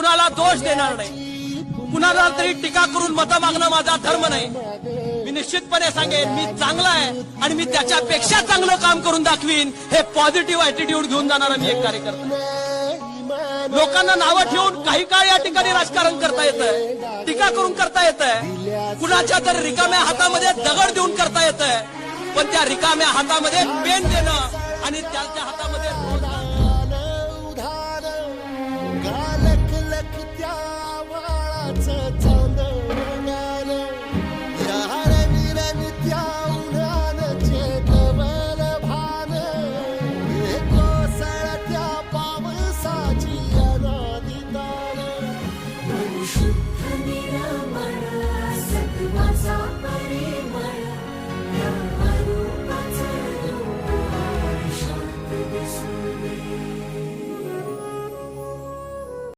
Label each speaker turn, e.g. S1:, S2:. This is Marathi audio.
S1: कुणाला दोष देणार नाही. कुणाला तरी टीका करून मतं मागणं माझा धर्म नाही. मी निश्चितपणे सांगेन मी चांगला आहे आणि मी त्याच्यापेक्षा चांगलं काम करून दाखवीन. हे पॉझिटिव्ह अॅटिट्यूड घेऊन जाणारा मी एक कार्यकर्ता. लोकांना नावं ठेवून काही काळ या ठिकाणी राजकारण करता येतं टीका करून करता येतं कुणाच्या तर रिकाम्या हातामध्ये दगड देऊन करता येतं पण त्या रिकाम्या हातामध्ये पेन देणं आणि त्याच्या हातामध्ये